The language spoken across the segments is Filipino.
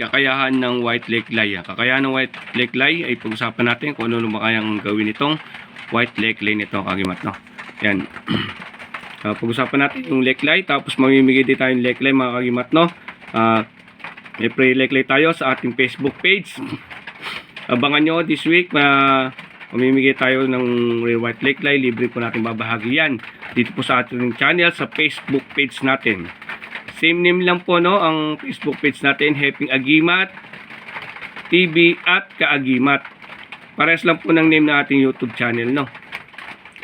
kakayahan ng White Lake Lie. Ang Kakayahan ng White Lake Lie ay pag-usapan natin kung ano naman kayang gawin itong White Lake Lie nito kagimat no. Yan. Ah, pag-usapan natin yung Lake Lie tapos mamimigay din tayo ng Lake Lie mga kagimat no. Ah, may pre Lake Lie tayo sa ating Facebook page. Abangan nyo this week na mamimigay tayo ng White Lake Lie. Libre po natin babahagi yan dito po sa ating channel sa Facebook page natin. Same name lang po no ang Facebook page natin, Helping Agimat TV at Kaagimat. Pares lang po ng name ng ating YouTube channel no.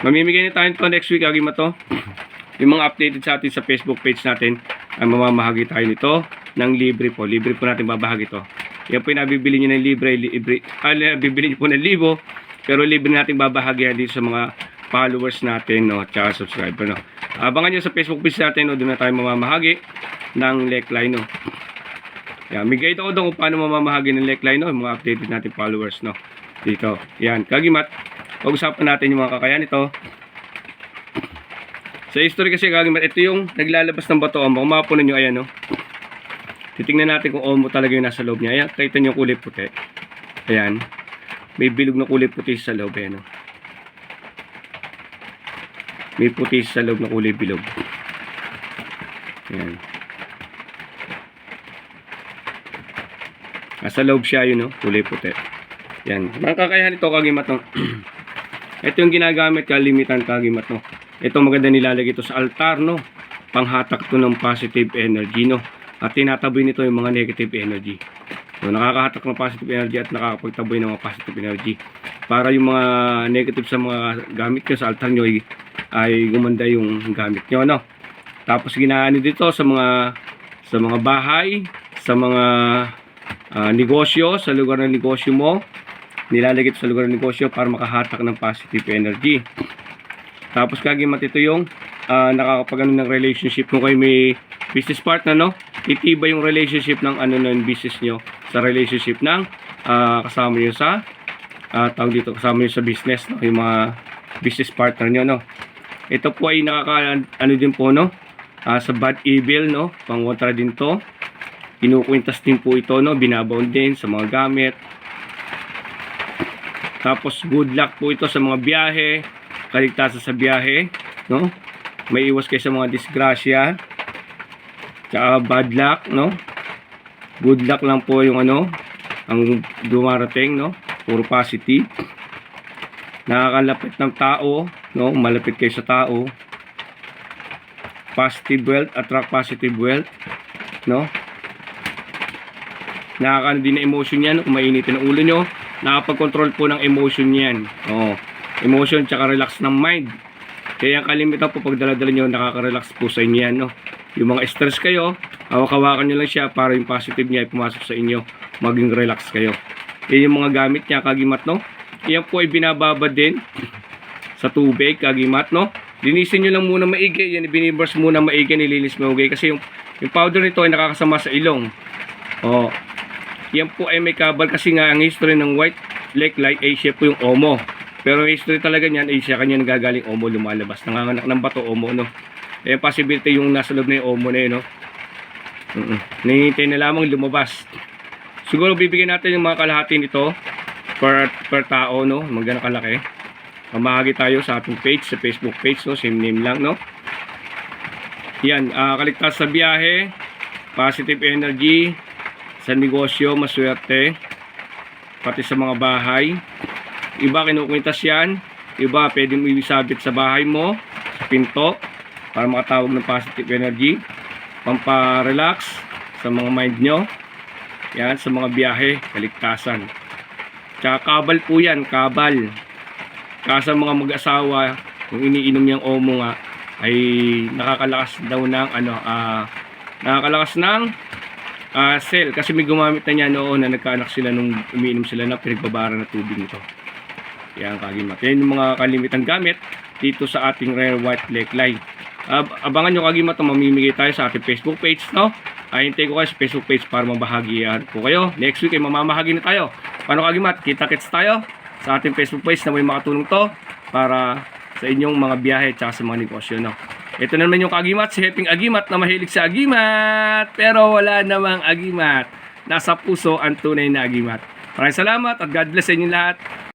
Mamimigay na tayo nito next week Agimat to. Yung mga updated sa atin sa Facebook page natin ay mamamahagi tayo nito ng libre po. Libre po natin babahagi to. Yan po yung nabibili nyo ng libre, libre ah, nabibili nyo po ng libo, pero libre natin babahagi yan dito sa mga followers natin, no, tsaka subscriber, no. Abangan nyo sa Facebook page natin, no, doon na tayo mamamahagi ng Lekline, no. Yan, bigay ito ko doon kung paano mamamahagi ng Lekline, no, mga updated natin followers, no. Dito. Yan, kagimat. Pag-usapan natin yung mga kakayan ito. Sa history kasi kagimat, ito yung naglalabas ng bato. Kung mapunan nyo, ayan, no. Titingnan natin kung omo talaga yung nasa loob niya. Ayan, kita nyo kulay puti. Ayan. May bilog na kulay puti sa loob. Ayan, no. May puti sa loob na kulay bilog. Ayan. Nasa loob siya yun, no? Kulay puti. Yan. Mga kakayahan ito, kagimat, no? ito yung ginagamit, kalimitan, kagimat, no? Ito maganda nilalagay ito sa altar, no? Panghatak to ng positive energy, no? At tinataboy nito yung mga negative energy. So, nakakahatak ng positive energy at nakakapagtaboy ng mga positive energy. Para yung mga negative sa mga gamit nyo sa altar nyo ay, ay gumanda yung gamit nyo, no? Tapos ginaano dito sa mga sa mga bahay, sa mga ah, negosyo, sa lugar ng negosyo mo, nilalagay ito sa lugar ng negosyo para makahatak ng positive energy. Tapos kagimat ito yung uh, nakakapagano ng relationship kung kayo may business partner, no? Itiba yung relationship ng ano ng business nyo sa relationship ng ah, kasama nyo sa uh, tawag dito kasama nyo sa business, no? Yung mga business partner nyo, no? Ito po ay nakaka ano din po, no? Ah, sa bad evil, no? Pangwontra din to. Kinukwintas din po ito, no? Binabound din sa mga gamit. Tapos good luck po ito sa mga biyahe, kaligtasan sa biyahe, no? May iwas kayo sa mga disgrasya. Tsaka bad luck, no? Good luck lang po yung ano, ang dumarating, no? Puro positive. Nakakalapit ng tao, no? Malapit kayo sa tao. Positive wealth, attract positive wealth, no? Nakakaano din ng emotion yan, kung mainitin ang ulo nyo, nakapag-control po ng emotion yan. Oo. Emotion tsaka relax ng mind. Kaya ang kalimitan po pag daladala nyo, nakaka-relax po sa inyo yan, no? Yung mga stress kayo, hawak-hawakan nyo lang siya para yung positive niya ay pumasok sa inyo. Maging relax kayo. Yan yung mga gamit niya, kagimat, no? Yan po ay binababad din sa tubig, kagimat, no? Linisin nyo lang muna maigi. Yan, binibrush muna maigi, nilinis maigi. Kasi yung, yung powder nito ay nakakasama sa ilong. Oh. Yan po ay may kabal kasi nga ang history ng White Lake Light Asia po yung Omo. Pero history talaga niyan ay siya kanya nagagaling Omo lumalabas. Nanganganak ng bato Omo, no? Eh, possibility yung nasa loob na yung Omo na yun, no? Mm -mm. Nihintay na lamang lumabas. Siguro bibigyan natin yung mga kalahati nito per, per tao, no? Magana kalaki. Mamahagi tayo sa ating page, sa Facebook page, no? Same name lang, no? Yan, ah, kaligtas sa biyahe, positive energy, sa negosyo, maswerte, pati sa mga bahay. Iba kinukwintas yan, iba pwede mo isabit sa bahay mo, sa pinto, para makatawag ng positive energy, pampa-relax sa mga mind nyo, yan, sa mga biyahe, kaligtasan. Tsaka kabal po yan, kabal. Kasa mga mag-asawa, kung iniinom yung omo nga, ay nakakalakas daw ng ano, ah, nakakalakas ng ah cell kasi may gumamit na niya noon na nagkaanak sila nung umiinom sila ng pinagbabara na tubig nito. Yan kagimat. Yan yung mga kalimitan gamit dito sa ating Rare White Lake Light. Ab abangan nyo kagimat na mamimigay tayo sa ating Facebook page, no? Ay, hintay ko kayo sa Facebook page para mabahagian ko kayo. Next week ay mamamahagi na tayo. Paano kagimat? Kita-kits tayo sa ating Facebook page na may makatulong to para sa inyong mga biyahe at sa mga negosyo, no? Ito naman yung kagimat, si Heping Agimat na mahilig sa agimat, pero wala namang agimat. nasa puso ang tunay na agimat. Maraming salamat at God bless sa inyo lahat.